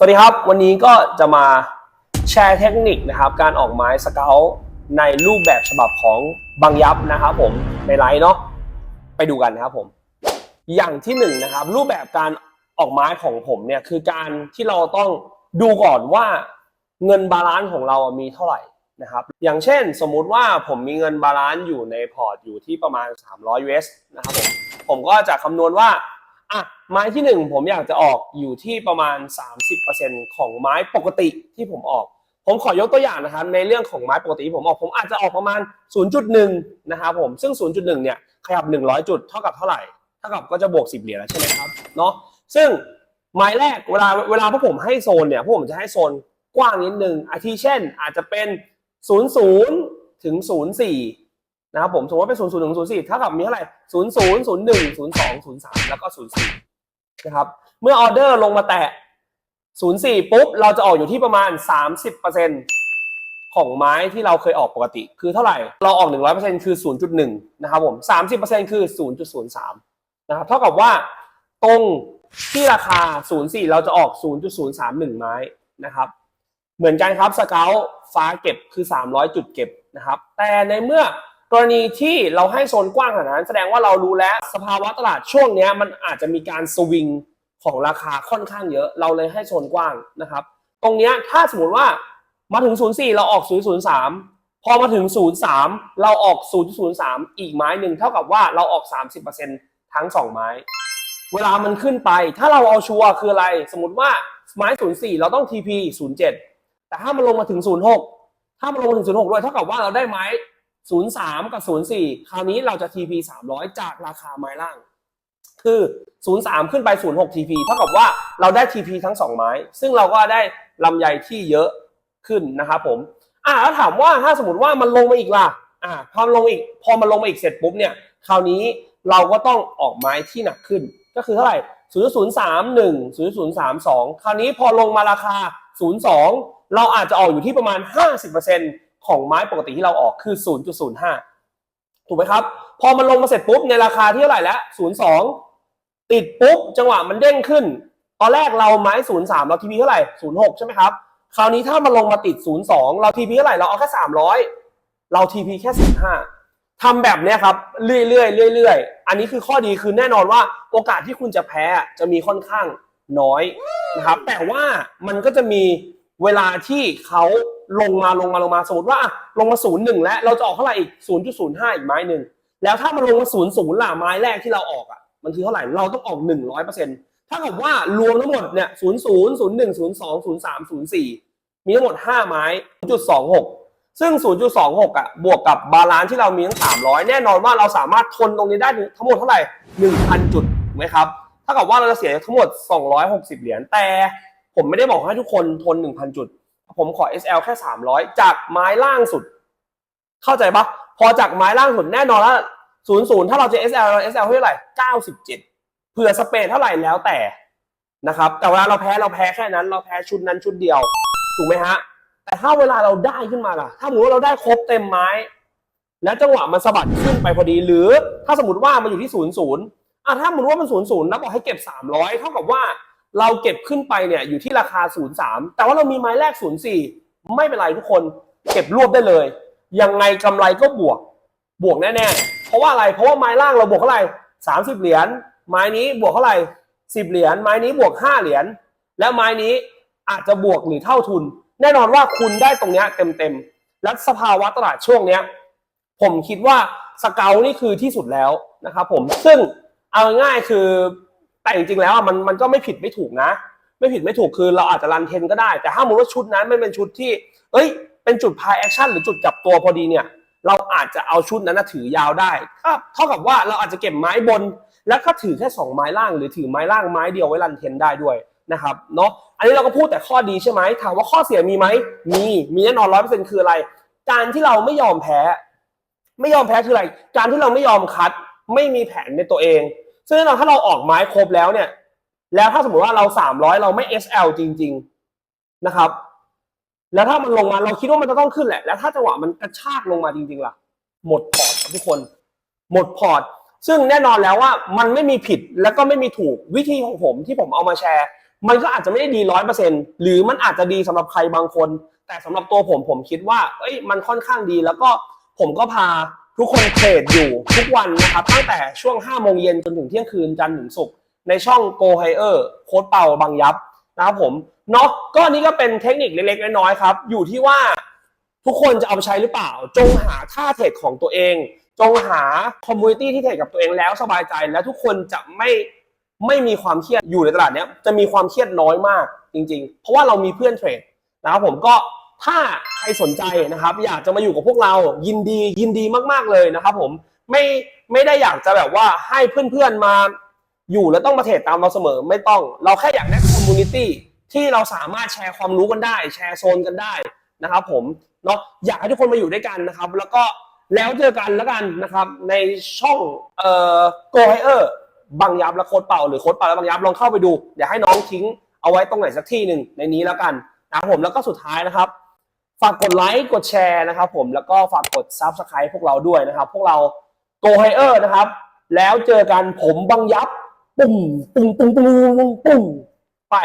สวัสดีครับ วันนี้ก็จะมาแชร์เทคนิคนะครับ การออกไม้สเกลในรูปแบบฉบับของบางยับนะครับผมในไลน์เนาะไปดูกันนะครับผม อย่างที่หนึ่งนะครับ รูปแบบการออกไม้ของผมเนี่ยคือการที่เราต้องดูก่อนว่าเงินบาลานซ์ของเรามีเท่าไหร่นะครับ อย่างเช่นสมมุติว่าผมมีเงินบาลานซ์อยู่ในพอร์ตอยู่ที่ประมาณ 300 US นะครับผมผมก็จะคำนวณว่า อะไม้ที่หนึ่งผมอยากจะออกอยู่ที่ประมาณ 30%ของไม้ปกติที่ผมออก ผมขอยกตัวอย่างนะครับในเรื่องของไม้ปกติที่ผมออกผมอาจจะออกประมาณ 0.1 นะครับผมซึ่ง 0.1 เนี่ยขยับ 100 จุดเท่ากับเท่าไหร่เท่ากับก็จะบวก 10 เหรียญแล้วใช่ไหมครับเนาะซึ่งไม้แรกเวลาเวลาพวกผมให้โซนเนี่ยพวกผมจะให้โซนกว้างนิดนึงอาทิเช่นอาจจะเป็น 00 ถึง 04 นะครับผมสมมติว่าเป็น00ถึง04เท่ากับมีเท่าไหร่00 01 02 03แล้วก็04นะครับเมื่อออเดอร์ลงมาแตะ04ปุ๊บเราจะออกอยู่ที่ประมาณ30%ของไม้ที่เราเคยออกปกติ คือเท่าไหร่เราออก100%คือ0.1นะครับผม30%คือ0.03นะครับเท่ากับว่าตรงที่ราคา 04 เราจะออก 0.031 ไม้นะครับ เหมือนกันครับสเกลฟ้าเก็บคือ 300 จุดเก็บนะครับ แต่ในเมื่อ กรณีที่เราให้โซนกว้างขนาดนั้นแสดงว่าเรารู้แล้วสภาวะตลาดช่วงนี้มันอาจจะมีการสวิงของราคาค่อนข้างเยอะ เราเลยให้โซนกว้างนะครับ ตรงนี้ถ้าสมมติว่ามาถึง 04 เราออก 003 พอมาถึง 03 เราออก 0.03 อีกไม้หนึ่งเท่ากับว่าเราออก 30%ทั้ง 2 ไม้ เวลามันขึ้นไป ถ้าเราเอาชัวร์คืออะไร สมมติว่าไม้ 04 เราต้อง TP 07 แต่ถ้ามันลงมาถึง 06 ถ้ามันลงมาถึง 06 ด้วยเท่ากับว่าเราได้ไม้ 03 กับ 04 คราวนี้เราจะ TP 300 จากราคาไม้ล่าง คือ 03 ขึ้นไป 06 TP เท่ากับว่าเราได้ TP ทั้ง 2 ไม้ ซึ่งเราก็ได้ลำไยที่เยอะขึ้นนะครับผม อ่าแล้วถามว่าถ้าสมมติว่ามันลงมาอีกล่ะ อ่าพอลงอีก พอมันลงมาอีกเสร็จปุ๊บเนี่ย คราวนี้เราก็ต้องออกไม้ที่หนักขึ้น ก็คือเท่าไหร่ 0031 0032 คราวนี้พอลงมาราคา 02 เราอาจจะออกอยู่ที่ประมาณ 50% ของไม้ปกติที่เราออกคือ 0.05 ถูกไหมครับ พอมันลงมาเสร็จปุ๊บในราคาที่เท่าไหร่แล้ว 02 ติดปุ๊บ จังหวะมันเด้งขึ้น ตอนแรกเราไม้ 03 เราทีพีเท่าไหร่ 06 ใช่ไหมครับ คราวนี้ถ้ามันลงมาติด 02 เราทีพีเท่าไหร่ เราเอาแค่ 300 เราทีพีแค่ 15ทำแบบนี้ครับ เรื่อยๆเรื่อยๆ อันนี้คือข้อดีคือแน่นอนว่าโอกาสที่คุณจะแพ้จะมีค่อนข้างน้อยนะครับ แต่ว่ามันก็จะมีเวลาที่เขา ลงมาลงมาลงมาสมมติว่าลงมา01แล้วเราจะออกเท่าไหร่อีก0.05อีกไม้หนึ่งแล้วถ้ามันลงมา00ล่ะไม้แรกที่เราออกอะมันคือเท่าไหร่เราต้องออก100%ถ้ากับว่ารวมทั้งหมดเนี่ย00 01 02 03 04มีทั้งหมด5ไม้0.26ซึ่ง 0.26 อะ บวกกับบาลานซ์ที่เรามีทั้ง 300 แน่นอนว่าเราสามารถทนตรงนี้ได้ทั้งหมดเท่าไหร่ 1,000 จุดถูกไหมครับ ถ้ากับว่าเราจะเสียทั้งหมด 260 เหรียญ แต่ผมไม่ได้บอกให้ทุกคนทน 1,000 จุด ผมขอ SL แค่ 300 จากไม้ล่างสุด เข้าใจปะพอจากไม้ล่างสุดแน่นอนแล้ว00ถ้าเราจะ SL เรา SL เท่าไหร่97เผื่อสเปรดเท่าไหร่แล้วแต่นะครับ แต่เวลาเราแพ้เราแพ้แค่นั้น เราแพ้ชุดนั้นชุดเดียว ถูกไหมฮะ แต่ถ้าเวลาเราได้ขึ้นมาล่ะ ถ้าสมมติว่าเราได้ครบเต็มไม้ แล้วจังหวะมันสะบัดขึ้นไปพอดี หรือถ้าสมมติว่ามันอยู่ที่ศูนย์ศูนย์อะถ้าสมมติว่ามันศูนย์ศูนย์แล้วบอกให้เก็บสามร้อยเท่ากับว่า เราเก็บขึ้นไปเนี่ยอยู่ที่ราคาศูนย์สามแต่ว่าเรามีไม้แรกศูนย์สี่ไม่เป็นไรทุกคนเก็บรวบได้เลย ยังไงกำไรก็บวก บวกแน่ๆ เพราะว่าอะไร เพราะว่าไม้ล่างเราบวกเท่าไหร่สามสิบเหรียญ ไม้นี้บวกเท่าไหร่สิบเหรียญ ไม้นี้บวกห้าเหรียญ แล้วไม้นี้อาจจะบวกหรือเท่าทุน แน่นอนว่าคุณได้ตรงเนี้ยเต็มๆ และสภาวะตลาดช่วงเนี้ยผมคิดว่าสเกลนี่คือที่สุดแล้วนะครับผม ซึ่งเอาง่ายคือ แต่จริงๆแล้วมันมันก็ไม่ผิดไม่ถูกนะ ไม่ผิดไม่ถูกคือเราอาจจะรันเทนก็ได้ แต่ถ้าสมมติว่าชุดนั้นไม่เป็นชุดที่ เอ้ย เป็นจุดพายแอคชั่นหรือจุดจับตัวพอดีเนี่ย เราอาจจะเอาชุดนั้นถือยาวได้ก็เท่ากับว่าเราอาจจะเก็บไม้บน แล้วก็ถือแค่สองไม้ล่าง หรือถือไม้ล่างไม้เดียวไว้รันเทนได้ด้วยนะครับเนาะอันนี้เราก็พูดแต่ข้อดีใช่ไหมถามว่าข้อเสียมีไหมมีมีแน่นอนร้อยเปอร์เซ็นต์คืออะไร การที่เราไม่ยอมแพ้ ไม่ยอมแพ้คืออะไร การที่เราไม่ยอมคัด ไม่มีแผนในตัวเอง ซึ่งแน่นอนถ้าเราออกไม้ครบแล้วเนี่ย แล้วถ้าสมมติว่าเราสามร้อยเราไม่ SL จริง ๆนะครับ แล้วถ้ามันลงมาเราคิดว่ามันจะต้องขึ้นแหละ แล้วถ้าจังหวะมันกระชากลงมาจริง ๆ ล่ะ หมดพอร์ตทุกคน หมดพอร์ต ซึ่งแน่นอนแล้วว่ามันไม่มีผิดแล้วก็ไม่มีถูกวิธีของผมที่ผมเอามาแชร์ มันก็อาจจะไม่ได้ดีร้อยเปอร์เซ็นหรือมันอาจจะดีสำหรับใครบางคน แต่สำหรับตัวผมผมคิดว่า เอ้ยมันค่อนข้างดีแล้วก็ผมก็พา ทุกคนเทรดอยู่ทุกวันนะครับ ตั้งแต่ช่วง 5 โมงเย็นจนถึงเที่ยงคืนจันทร์ถึงศุกร์ในช่อง Go Higher โค้ดเป่าบางยับนะครับผมเนาะก็นี้ก็เป็นเทคนิคเล็กๆน้อยๆครับ อยู่ที่ว่าทุกคนจะเอาไปใช้หรือเปล่า จงหาท่าเทรดของตัวเอง จงหาคอมมูนิตี้ที่เทรดกับตัวเองแล้วสบายใจและทุกคนจะไม่ไม่มีความเครียดอยู่ในตลาดเนี้ยจะมีความเครียดน้อยมากจริง ๆ เพราะว่าเรามีเพื่อนเทรดนะครับผมก็ ถ้าใครสนใจนะครับ อยากจะมาอยู่กับพวกเรายินดียินดีมากๆเลยนะครับ ผมไม่ไม่ได้อยากจะแบบว่าให้เพื่อนๆมาอยู่แล้วต้องมาเทรดตามเราเสมอไม่ต้อง เราแค่อยากได้คอมมูนิตี้ที่เราสามารถแชร์ความรู้กันได้ แชร์โซนกันได้นะครับ ผมเนาะอยากให้ทุกคนมาอยู่ด้วยกันนะครับ แล้วก็แล้วเจอกันแล้วกันนะครับ ในช่องเอ่อ Go Higher บางยับและโคดเป่าหรือโคดเป่าและบางยับลองเข้าไปดูเดี๋ยวให้น้องทิ้งเอาไว้ตรงไหนสักที่หนึ่งในนี้แล้วกันนะครับผมแล้วก็สุดท้ายนะครับ ฝากกดไลค์กดแชร์นะครับผมแล้วก็ฝากกด Subscribe พวกเราด้วยนะครับ พวกเรา Go Higher นะครับ แล้วเจอกันผมบังยับ ปุ่มปุ้งปุ่งปุ่งปุ่งปุ้งไป